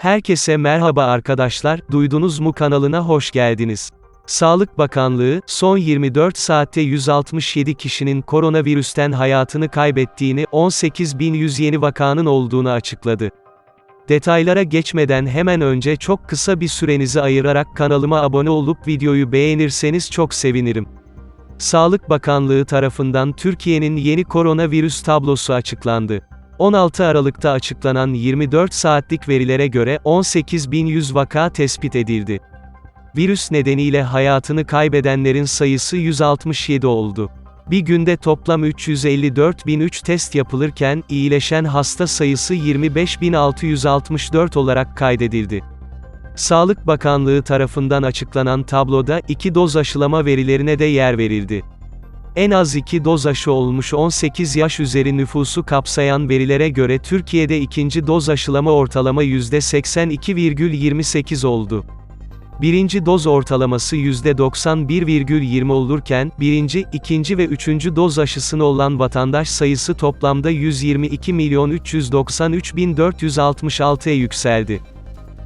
Herkese merhaba arkadaşlar, duydunuz mu kanalına hoş geldiniz. Sağlık Bakanlığı, son 24 saatte 167 kişinin koronavirüsten hayatını kaybettiğini, 18.100 yeni vakanın olduğunu açıkladı. Detaylara geçmeden hemen önce çok kısa bir sürenizi ayırarak kanalıma abone olup videoyu beğenirseniz çok sevinirim. Sağlık Bakanlığı tarafından Türkiye'nin yeni koronavirüs tablosu açıklandı. 16 Aralık'ta açıklanan 24 saatlik verilere göre 18.100 vaka tespit edildi. Virüs nedeniyle hayatını kaybedenlerin sayısı 167 oldu. Bir günde toplam 354.003 test yapılırken, iyileşen hasta sayısı 25.664 olarak kaydedildi. Sağlık Bakanlığı tarafından açıklanan tabloda, iki doz aşılama verilerine de yer verildi. En az 2 doz aşı olmuş 18 yaş üzeri nüfusu kapsayan verilere göre Türkiye'de ikinci doz aşılama ortalama %82,28 oldu. Birinci doz ortalaması %91,20 olurken, birinci, ikinci ve üçüncü doz aşısını olan vatandaş sayısı toplamda 122.393.466'ya yükseldi.